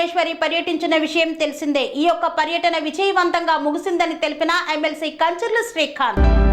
భువనేశ్వరి పర్యటించిన విషయం తెలిసిందే. ఈ యొక్క పర్యటన విజయవంతంగా ముగిసిందని తెలిపిన ఎమ్మెల్సీ కంచర్ల శ్రీకాంత్.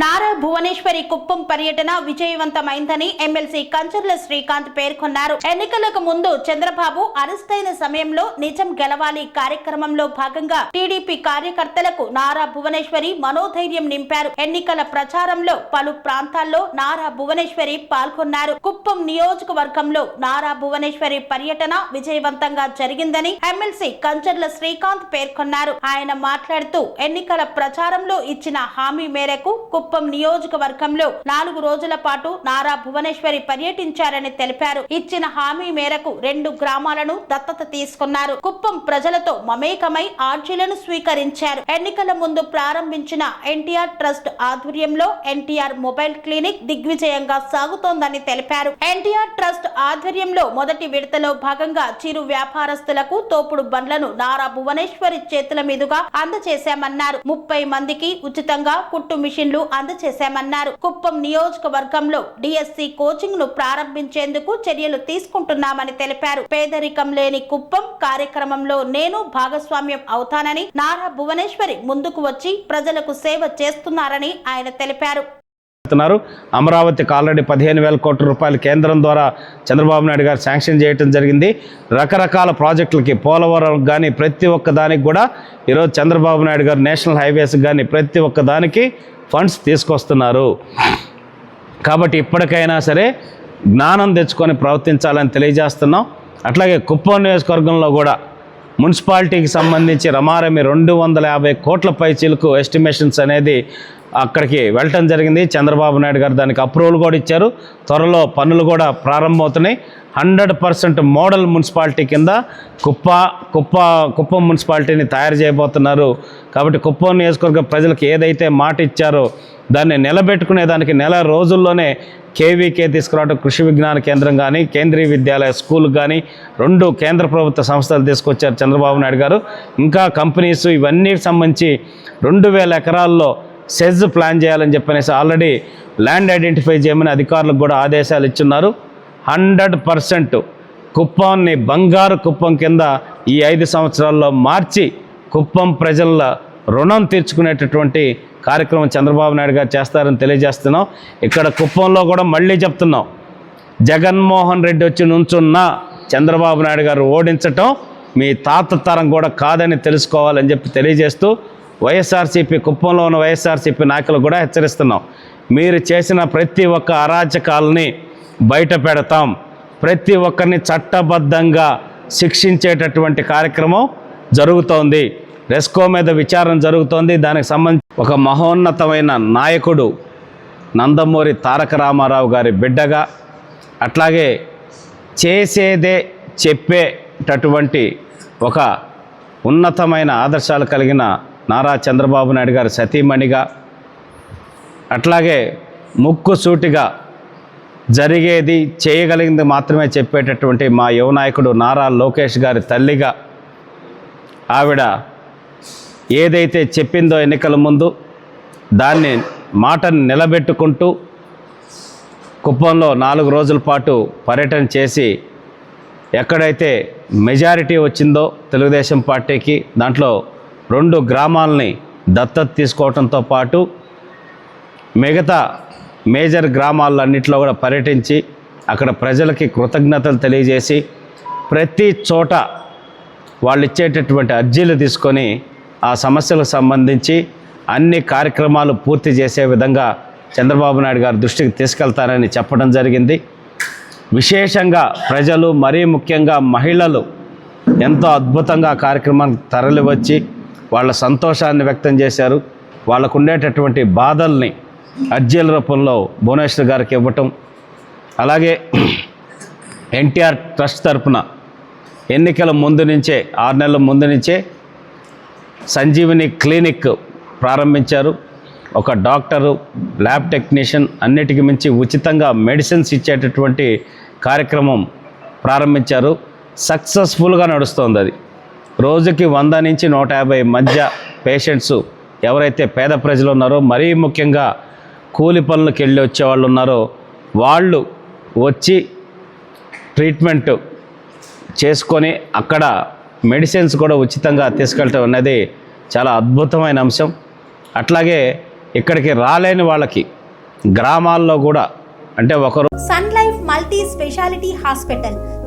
నారా భువనేశ్వరి కుప్పం పర్యటన విజయవంతమైందని ఎమ్మెల్సీ కంచర్ల శ్రీకాంత్ పేర్కొన్నారు. ఎన్నికలకు ముందు చంద్రబాబు అరెస్ట్ అయిన సమయంలో నిజం గెలవాలి కార్యక్రమంలో భాగంగా టీడీపీ కార్యకర్తలకు నారా భువనేశ్వరి మనోధైర్యం నింపారు. ఎన్నికల ప్రచారంలో పలు ప్రాంతాల్లో నారా భువనేశ్వరి పాల్గొన్నారు. కుప్పం నియోజకవర్గంలో నారా భువనేశ్వరి పర్యటన విజయవంతంగా జరిగిందని ఎమ్మెల్సీ కంచర్ల శ్రీకాంత్ పేర్కొన్నారు. ఆయన మాట్లాడుతూ ఎన్నికల ప్రచారంలో ఇచ్చిన హామీ మేరకు కుప్పం నియోజకవర్గంలో నాలుగు రోజుల పాటు నారా భువనేశ్వరి పర్యటించారని తెలిపారు. ఇచ్చిన హామీ మేరకు రెండు గ్రామాలను దత్తత తీసుకున్నారు. కుప్పం ప్రజలతో మమేకమై ఆర్జీలను స్వీకరించారు. ఎన్నికల ముందు ప్రారంభించిన ఎన్టీఆర్ ట్రస్ట్ ఆధ్వర్యంలో ఎన్టీఆర్ మొబైల్ క్లినిక్ దిగ్విజయంగా సాగుతోందని తెలిపారు. ఎన్టీఆర్ ట్రస్ట్ ఆధ్వర్యంలో మొదటి విడతలో భాగంగా చిరు వ్యాపారస్తులకు తోపుడు బండ్లను నారా భువనేశ్వరి చేతుల మీదుగా అందజేశామన్నారు. ముప్పై మందికి ఉచితంగా కుట్టు మిషన్లు అందజేశామన్నారు. కుప్పం నియోజకవర్గంలో డిఎస్సి కోచింగ్ను ప్రారంభించేందుకు చర్యలు తీసుకుంటున్నామని తెలిపారు. పేదరికం లేని కుప్పం కార్యక్రమంలో నేను భాగస్వామ్యం అవుతానని నారా భువనేశ్వరి ముందుకు వచ్చి ప్రజలకు సేవ చేస్తున్నారని ఆయన తెలిపారు. చెప్తున్నారు అమరావతికి ఆల్రెడీ పదిహేను వేల కోట్ల రూపాయలు కేంద్రం ద్వారా చంద్రబాబు నాయుడు గారు శాంక్షన్ చేయటం జరిగింది. రకరకాల ప్రాజెక్టులకి పోలవరం కానీ ప్రతి ఒక్క దానికి కూడా ఈరోజు చంద్రబాబు నాయుడు గారు నేషనల్ హైవేస్ కానీ ప్రతి ఒక్క దానికి ఫండ్స్ తీసుకొస్తున్నారు. కాబట్టి ఇప్పటికైనా సరే జ్ఞానం తెచ్చుకొని ప్రవర్తించాలని తెలియజేస్తున్నాం. అట్లాగే కుప్పం నియోజకవర్గంలో కూడా మున్సిపాలిటీకి సంబంధించి రమారమి రెండు వందల యాభై కోట్ల పైచీలకు ఎస్టిమేషన్స్ అనేది అక్కడికి వెళ్ళటం జరిగింది. చంద్రబాబు నాయుడు గారు దానికి అప్రూవల్ కూడా ఇచ్చారు. త్వరలో పనులు కూడా ప్రారంభమవుతున్నాయి. హండ్రెడ్ పర్సెంట్ మోడల్ మున్సిపాలిటీ కింద కుప్ప కుప్ప కుప్పం మున్సిపాలిటీని తయారు చేయబోతున్నారు. కాబట్టి కుప్పం నియోజకవర్గ ప్రజలకు ఏదైతే మాట ఇచ్చారో దాన్ని నిలబెట్టుకునే దానికి నెల రోజుల్లోనే కేవీకే తీసుకురావడం కృషి విజ్ఞాన కేంద్రం కానీ కేంద్రీయ విద్యాలయ స్కూల్ కానీ రెండు కేంద్ర ప్రభుత్వ సంస్థలు తీసుకొచ్చారు చంద్రబాబు నాయుడు గారు. ఇంకా కంపెనీస్ ఇవన్నీ సంబంధించి రెండు వేల ఎకరాల్లో సెజ్ ప్లాన్ చేయాలని చెప్పనేసి ఆల్రెడీ ల్యాండ్ ఐడెంటిఫై చేయమని అధికారులకు కూడా ఆదేశాలు ఇచ్చున్నారు. హండ్రెడ్ పర్సెంట్ కుప్పాన్ని బంగారు కుప్పం కింద ఈ ఐదు సంవత్సరాల్లో మార్చి కుప్పం ప్రజల రుణం తీర్చుకునేటటువంటి కార్యక్రమం చంద్రబాబు నాయుడు గారు చేస్తారని తెలియజేస్తున్నాం. ఇక్కడ కుప్పంలో కూడా మళ్ళీ చెప్తున్నాం. జగన్మోహన్ రెడ్డి వచ్చి నుంచున్న చంద్రబాబు నాయుడు గారు ఓడించటం మీ తాత తరం కూడా కాదని తెలుసుకోవాలని చెప్పి తెలియజేస్తూ వైఎస్ఆర్సీపీ కుప్పంలో ఉన్న వైఎస్ఆర్సీపీ నాయకులు కూడా హెచ్చరిస్తున్నాం. మీరు చేసిన ప్రతి ఒక్క అరాచకాలని బయట పెడతాం. ప్రతి ఒక్కరిని చట్టబద్ధంగా శిక్షించేటటువంటి కార్యక్రమం జరుగుతోంది. రెస్కో మీద విచారణ జరుగుతోంది. దానికి సంబంధించి ఒక మహోన్నతమైన నాయకుడు నందమూరి తారక రామారావు గారి బిడ్డగా అట్లాగే చేసేదే చెప్పేటటువంటి ఒక ఉన్నతమైన ఆదర్శాలు కలిగిన నారా చంద్రబాబు నాయుడు గారు సతీమణిగా అట్లాగే ముక్కు సూటిగా జరిగేది చేయగలిగింది మాత్రమే చెప్పేటటువంటి మా యువ నాయకుడు నారా లోకేష్ గారి తల్లిగా ఆవిడ ఏదైతే చెప్పిందో ఎన్నికల ముందు దాన్ని మాటను నిలబెట్టుకుంటూ కుప్పంలో నాలుగు రోజుల పాటు పర్యటన చేసి ఎక్కడైతే మెజారిటీ వచ్చిందో తెలుగుదేశం పార్టీకి దాంట్లో రెండు గ్రామాలని దత్తత తీసుకోవడంతో పాటు మిగతా మేజర్ గ్రామాలన్నింటిలో కూడా పర్యటించి అక్కడ ప్రజలకి కృతజ్ఞతలు తెలియజేసి ప్రతి చోట వాళ్ళు ఇచ్చేటటువంటి అర్జీలు తీసుకొని ఆ సమస్యలకు సంబంధించి అన్ని కార్యక్రమాలు పూర్తి చేసే విధంగా చంద్రబాబు నాయుడు గారి దృష్టికి తీసుకెళ్తారని చెప్పడం జరిగింది. విశేషంగా ప్రజలు మరీ ముఖ్యంగా మహిళలు ఎంతో అద్భుతంగా కార్యక్రమానికి తరలివచ్చి వాళ్ళ సంతోషాన్ని వ్యక్తం చేశారు. వాళ్ళకు ఉండేటటువంటి బాధల్ని అర్జీల రూపంలో భువనేశ్వర్ గారికి ఇవ్వటం. అలాగే ఎన్టీఆర్ ట్రస్ట్ తరపున ఎన్నికల ముందు నుంచే ఆరు నెలల ముందు నుంచే సంజీవిని క్లినిక్ ప్రారంభించారు. ఒక డాక్టరు ల్యాబ్ టెక్నీషియన్ అన్నిటికి మించి ఉచితంగా మెడిసిన్స్ ఇచ్చేటటువంటి కార్యక్రమం ప్రారంభించారు. సక్సెస్ఫుల్గా నడుస్తోంది అది. రోజుకి వంద నుంచి నూట యాభై మధ్య పేషెంట్స్ ఎవరైతే పేద ప్రజలు ఉన్నారో మరీ ముఖ్యంగా కూలి పనులకు వెళ్ళి వచ్చేవాళ్ళు ఉన్నారో వాళ్ళు వచ్చి ట్రీట్మెంట్ చేసుకొని అక్కడ మెడిసిన్స్ కూడా ఉచితంగా తీసుకెళ్ళటం అనేది చాలా అద్భుతమైన అంశం. అట్లాగే ఇక్కడికి రాలేని వాళ్ళకి గ్రామాల్లో కూడా అంటే ఒకరు sun life multi speciality hospital